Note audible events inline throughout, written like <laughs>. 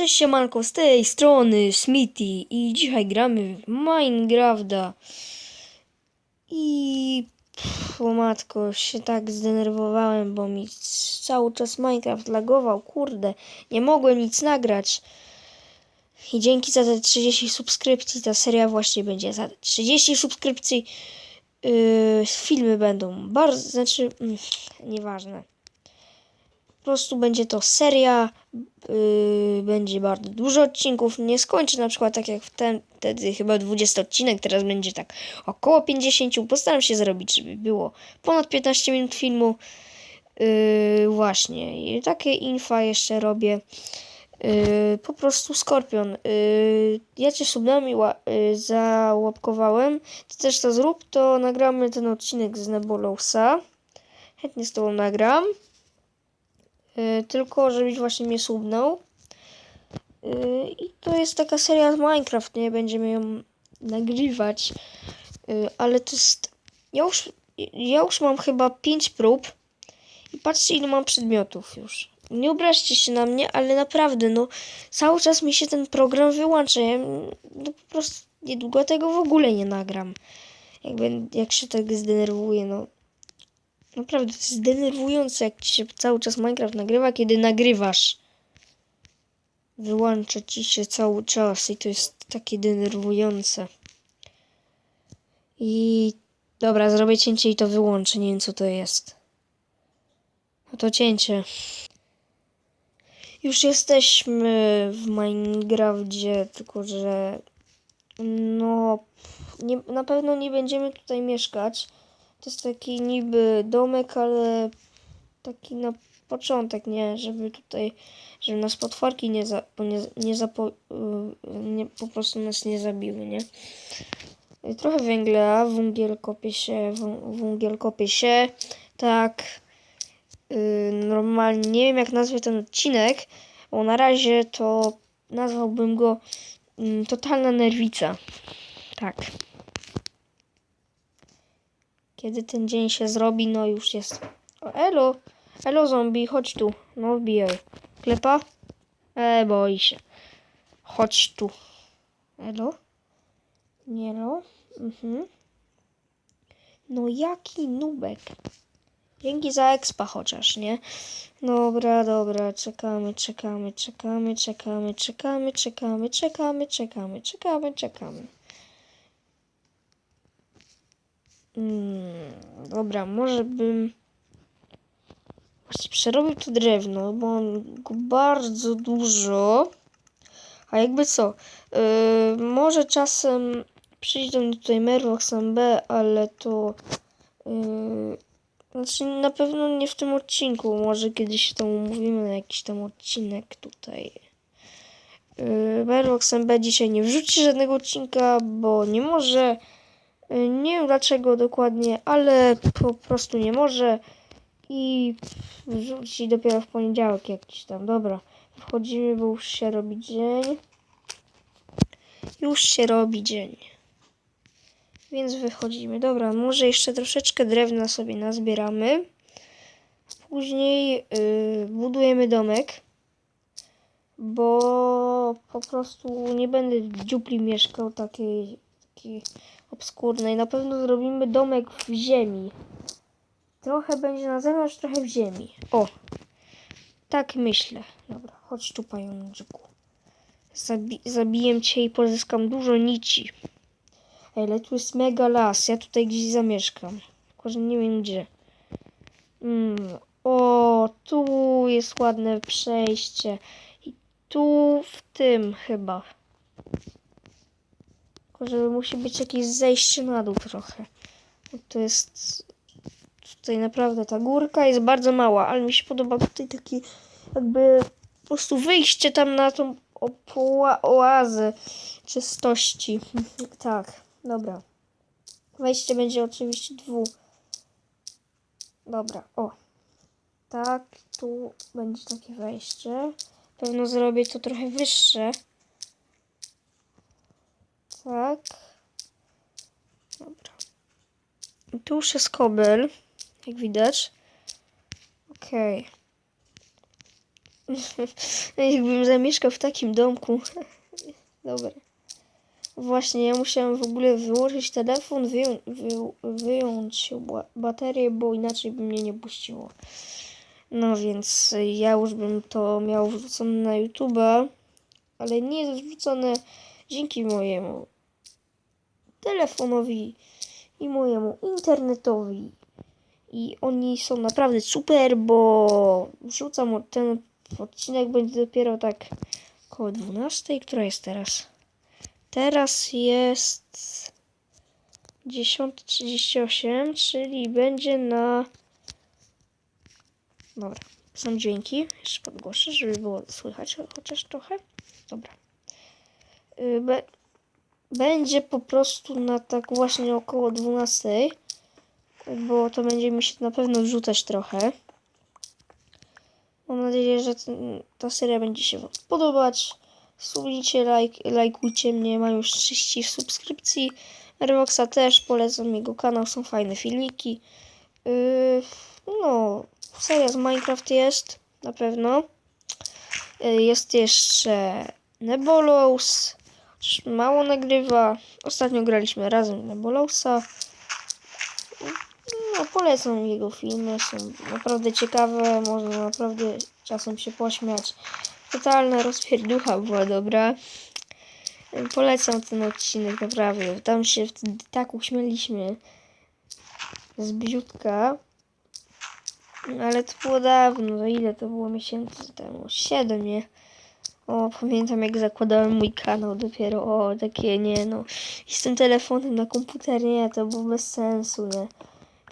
Cześć siemanko, z tej strony Smithy i dzisiaj gramy w Minecrafta. I pff, matko, się tak zdenerwowałem, bo mi cały czas Minecraft lagował, kurde, nie mogłem nic nagrać. I dzięki za te 30 subskrypcji ta seria właśnie będzie za te 30 subskrypcji. Yy, filmy będą bardzo, znaczy, mm, nieważne. Po prostu będzie to seria, yy, będzie bardzo dużo odcinków. Nie skończę na przykład tak jak wtem, wtedy chyba 20 odcinek, teraz będzie tak około 50. Postaram się zrobić, żeby było ponad 15 minut filmu. Yy, właśnie, i takie infa jeszcze robię. Yy, po prostu Skorpion. Yy, ja cię subnąłem i ła- yy, załapkowałem. Ty też to zrób, to nagramy ten odcinek z Nebulousa. Chętnie z tobą nagram. Yy, tylko żebyś właśnie mnie subnął. Yy, I to jest taka seria z Minecraft, nie? Będziemy ją nagrywać. Yy, ale to jest... Ja już, ja już mam chyba 5 prób. I patrzcie ile mam przedmiotów już. Nie obraźcie się na mnie, ale naprawdę, no cały czas mi się ten program wyłącza. Ja, no po prostu niedługo tego w ogóle nie nagram. Jak, będę, jak się tak zdenerwuję, no. Naprawdę, to jest denerwujące, jak ci się cały czas Minecraft nagrywa, kiedy nagrywasz. Wyłącza ci się cały czas i to jest takie denerwujące. I dobra, zrobię cięcie i to wyłączę. Nie wiem, co to jest. No to cięcie. Już jesteśmy w Minecrafcie, tylko że no nie, na pewno nie będziemy tutaj mieszkać. To jest taki niby domek, ale taki na początek, nie, żeby tutaj, żeby nas potworki nie, za, nie, nie, zapo, y, nie po prostu nas nie zabiły, nie. Trochę węgla, węgiel kopie się, węgiel kopie się, tak. Y, normalnie nie wiem jak nazwie ten odcinek, bo na razie to nazwałbym go mm, Totalna Nerwica. Tak. Kiedy ten dzień się zrobi, no już jest. O, elo! Elo zombie, chodź tu. No wbijaj. Klepa? E, boi się. Chodź tu. Elo? Nie no. Mhm. No jaki nubek. Dzięki za expa chociaż, nie? Dobra, dobra, czekamy, czekamy, czekamy, czekamy, czekamy, czekamy, czekamy, czekamy, czekamy, czekamy. Mm, dobra, może bym właśnie przerobił to drewno, bo mam go bardzo dużo. A jakby co? Yy, może czasem przyjść do mnie tutaj B, ale to yy, znaczy na pewno nie w tym odcinku. Może kiedyś się tam umówimy na jakiś tam odcinek tutaj. Yy, Mervox MB dzisiaj nie wrzuci żadnego odcinka, bo nie może. Yy, nie wiem dlaczego dokładnie, ale po prostu nie może. I wrzuci dopiero w poniedziałek jakiś tam. Dobra, wchodzimy, bo już się robi dzień. Już się robi dzień. Więc wychodzimy. Dobra, może jeszcze troszeczkę drewna sobie nazbieramy. Później yy, budujemy domek. Bo po prostu nie będę w dziupli mieszkał takiej, takiej obskurnej. Na pewno zrobimy domek w ziemi. Trochę będzie na zewnątrz, trochę w ziemi. O, tak myślę. Dobra, chodź tu, pajączku. Zabi zabiję cię i pozyskam dużo nici. Ej, ale tu jest mega las. Ja tutaj gdzieś zamieszkam. Tylko, że nie wiem gdzie. Mm. O, tu jest ładne przejście. I tu w tym chyba. Tylko, że musi być jakieś zejście na dół trochę. To jest... Tutaj naprawdę ta górka jest bardzo mała, ale mi się podoba tutaj taki jakby po prostu wyjście tam na tą oazę czystości. <laughs> tak. Dobra. Wejście będzie oczywiście dwu. Dobra, o. Tak, tu będzie takie wejście. Pewno zrobię to trochę wyższe. Tak. Dobra. Tu już jest kobel, jak widać. Okej. <laughs> Jakbym zamieszkał w takim domku. <laughs> Dobra. Właśnie, ja musiałem w ogóle wyłożyć telefon, wyją wy wyjąć ba- baterię, bo inaczej by mnie nie puściło. No więc ja już bym to miał wrzucone na YouTube'a, ale nie jest wrzucone dzięki mojemu telefonowi i mojemu internetowi. I oni są naprawdę super, bo wrzucam od- ten odcinek będzie dopiero tak około 12, która jest teraz. Teraz jest 10.38, czyli będzie na. Dobra, są dźwięki. Jeszcze podgłoszę, żeby było słychać cho- chociaż trochę. Dobra. Y, będzie po prostu na tak właśnie około 12, bo to będzie mi się na pewno wrzucać trochę. Mam nadzieję, że ten, ta seria będzie się Wam podobać. Subnijcie, lajk, lajkujcie mnie, mam już 30 subskrypcji. Revoxa też, polecam jego kanał, są fajne filmiki. Yy, no, seria z Minecraft jest, na pewno. Yy, jest jeszcze chociaż mało nagrywa. Ostatnio graliśmy razem w Nebulousa. No, polecam jego filmy, są naprawdę ciekawe, można naprawdę czasem się pośmiać. Totalna rozpierducha była dobra. Polecam ten odcinek naprawdę. Tam się wtedy tak uśmieliśmy z biutka. Ale to było dawno, ile to było miesięcy temu? Siedem, nie? O, pamiętam jak zakładałem mój kanał dopiero, o, takie nie no. I z tym telefonem na komputer, nie, to było bez sensu, nie?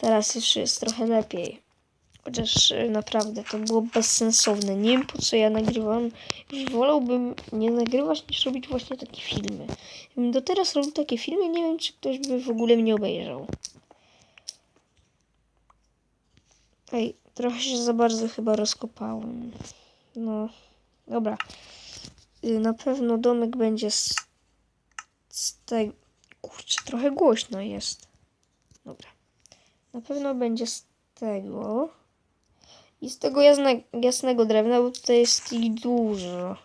Teraz już jest trochę lepiej. Chociaż e, naprawdę to było bezsensowne. Nie wiem po co ja nagrywam. Już wolałbym nie nagrywać niż robić właśnie takie filmy. Gdybym do teraz robił takie filmy, nie wiem czy ktoś by w ogóle mnie obejrzał. Ej, trochę się za bardzo chyba rozkopałem. No, dobra. Y, Na pewno domek będzie z, z tego... Kurczę, trochę głośno jest. Dobra. Na pewno będzie z tego. I z tego jasne, jasnego drewna, bo tutaj jest ich dużo.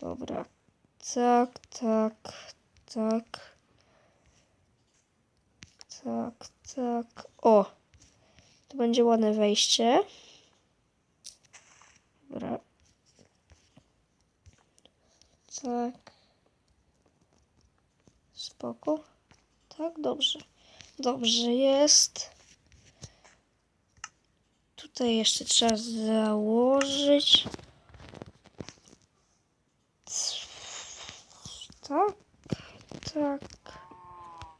Dobra. Tak, tak, tak. Tak, tak. O! To będzie ładne wejście. Dobra. Tak. Spoko. Tak, dobrze. Dobrze jest. Tutaj jeszcze trzeba założyć. Tak, tak.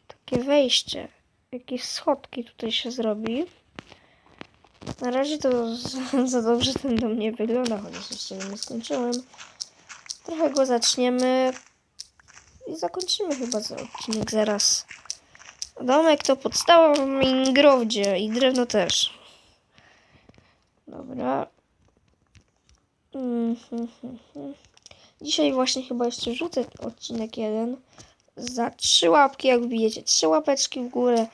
Takie wejście. Jakieś schodki tutaj się zrobi. Na razie to za, dobrze ten dom nie wygląda, chociaż jeszcze nie skończyłem. Trochę go zaczniemy i zakończymy chyba za odcinek zaraz. Domek to podstawa w Minecrafcie i drewno też. Dobra. Mhm, mhm. Dzisiaj właśnie chyba jeszcze wrzucę odcinek jeden. Za trzy łapki, jak wbijecie trzy łapeczki w górę,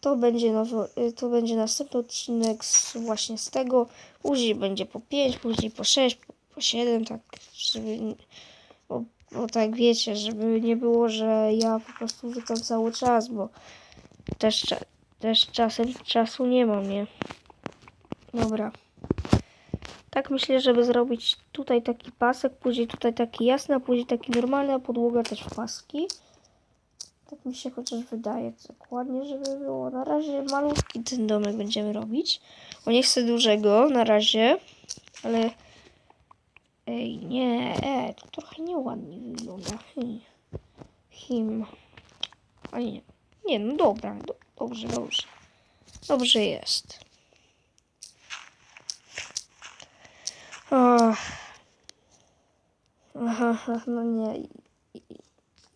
to będzie nowy, to będzie następny odcinek z, właśnie z tego. Później będzie po pięć, później po sześć, po, po siedem, tak, żeby, bo, bo tak wiecie, żeby nie było, że ja po prostu wrzucam cały czas, bo też, też czasem czasu nie mam, nie? Dobra. Tak myślę, żeby zrobić tutaj taki pasek, później tutaj taki jasny, a później taki normalny, a podłoga też w paski. Tak mi się chociaż wydaje dokładnie, żeby było. Na razie malutki ten domek będziemy robić. Bo nie chcę dużego na razie, ale... Ej, nie, e, to trochę nieładnie wygląda. Him. Him. A nie, nie, no dobra, do, dobrze, dobrze. Dobrze jest. Aha, no nie.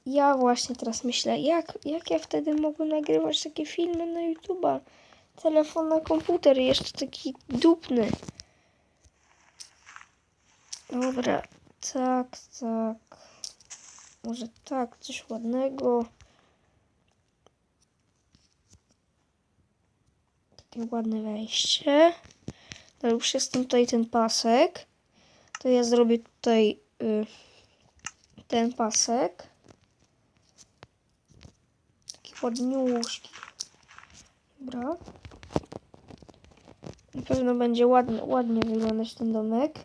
Ja właśnie teraz myślę, jak, jak ja wtedy mogłem nagrywać takie filmy na YouTube'a? Telefon na komputer, jeszcze taki dupny. Dobra, tak, tak. Może tak, coś ładnego. Takie ładne wejście. No już jest tutaj ten pasek. to ja zrobię tutaj y, ten pasek. Taki ładniuszki. Dobra. Na pewno będzie ładnie, ładnie wyglądać ten domek.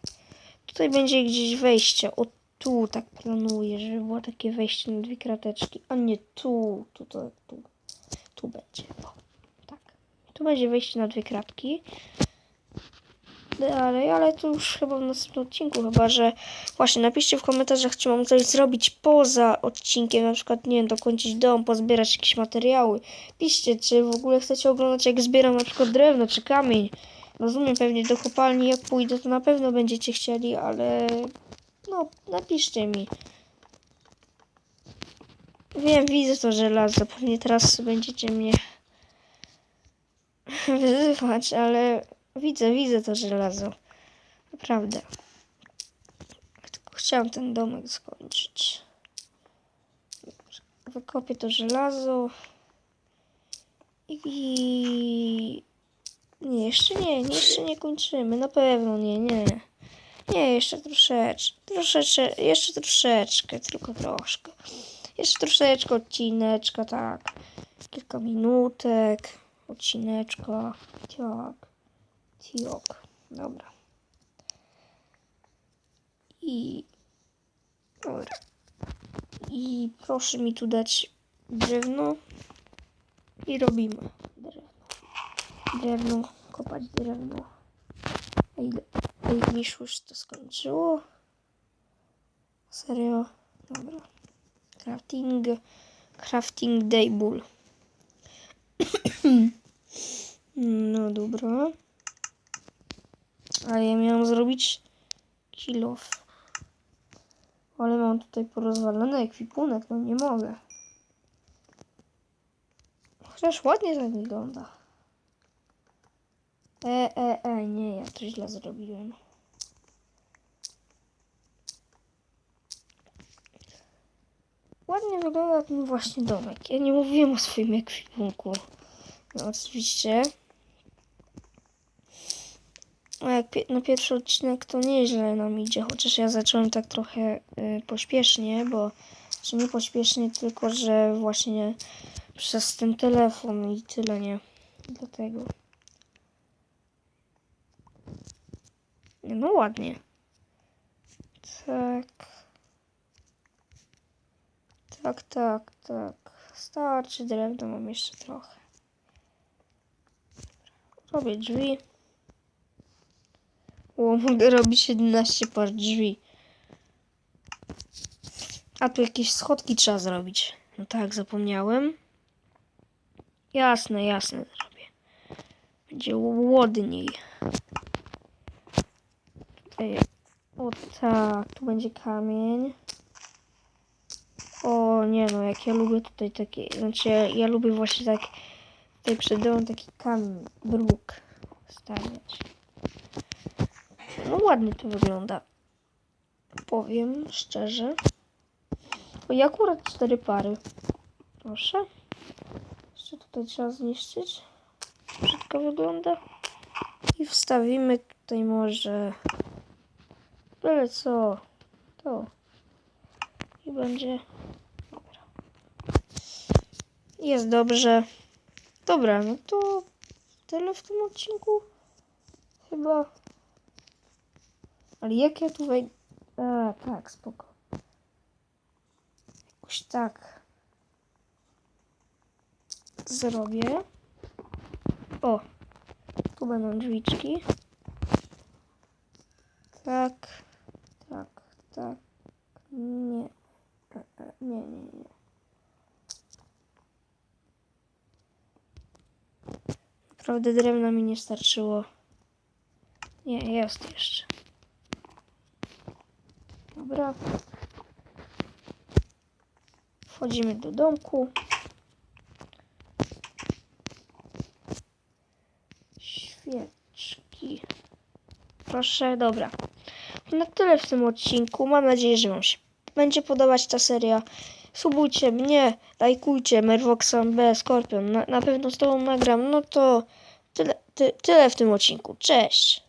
Tutaj będzie gdzieś wejście. O tu tak planuję, żeby było takie wejście na dwie krateczki. A nie tu, tu, to, tu. Tu będzie. O, tak. Tu będzie wejście na dwie kratki. Dalej, ale to już chyba w następnym odcinku, chyba że właśnie napiszcie w komentarzach, czy mam coś zrobić poza odcinkiem, na przykład, nie wiem, dokończyć dom, pozbierać jakieś materiały. Piszcie, czy w ogóle chcecie oglądać, jak zbieram na przykład drewno, czy kamień. Rozumiem, pewnie do kopalni jak pójdę, to na pewno będziecie chcieli, ale no, napiszcie mi. Wiem, widzę to żelazo, pewnie teraz będziecie mnie <laughs> wyzywać, ale widzę, widzę to żelazo. Naprawdę. Tylko chciałam ten domek skończyć. Wykopię to żelazo. I... Nie, jeszcze nie, nie, jeszcze nie kończymy. Na pewno nie, nie. Nie, jeszcze troszeczkę, troszeczkę, jeszcze troszeczkę, tylko troszkę. Jeszcze troszeczkę odcineczka, tak. Kilka minutek, odcineczka, tak. Tiok, dobra. I... Dobra. I proszę mi tu dać drewno. I robimy drewno. Drewno, kopać drewno. A ile już to skończyło? Serio? Dobra. Crafting. Crafting table. <clears throat> no dobra. Ale ja miałam zrobić kilof. Ale mam tutaj porozwalony ekwipunek, no nie mogę. Chociaż ładnie tak wygląda. E, e, e, nie, ja to źle zrobiłem. Ładnie wygląda ten właśnie domek. Ja nie mówiłem o swoim ekwipunku. No oczywiście. A jak na pierwszy odcinek to nieźle nam idzie, chociaż ja zacząłem tak trochę y, pośpiesznie, bo czy nie pośpiesznie, tylko że właśnie przez ten telefon i tyle nie. Dlatego. No ładnie. Tak. Tak, tak, tak. Starczy drewna, mam jeszcze trochę. Robię drzwi. O, <laughs> mogę robić 11 par drzwi. A tu jakieś schodki trzeba zrobić. No tak, zapomniałem. Jasne, jasne zrobię. Będzie łodniej. Tutaj, o tak, tu będzie kamień. O nie no, jak ja lubię tutaj takie, znaczy ja, ja lubię właśnie tak tutaj przed domem taki kamień, bruk stawiać. No ładnie to wygląda. Powiem szczerze. O, i akurat cztery pary. Proszę. Jeszcze tutaj trzeba zniszczyć. Brzydko wygląda. I wstawimy tutaj może... Byle co. To. I będzie... Dobra. Jest dobrze. Dobra, no to tyle w tym odcinku. Chyba. Ale jak ja tu wejdę... A, tak, spoko. Jakoś tak. Zrobię. O, tu będą drzwiczki. Tak, tak, tak. Nie. E, e, Nie, nie, nie. Naprawdę drewna mi nie starczyło. Nie, jest jeszcze. Dobra. Wchodzimy do domku. Świeczki. Proszę, dobra. Na tyle w tym odcinku. Mam nadzieję, że Wam się będzie podobać ta seria. Subujcie mnie, lajkujcie Mervoxa B, Skorpion. Na, na pewno z Tobą nagram. No to tyle, ty, tyle w tym odcinku. Cześć!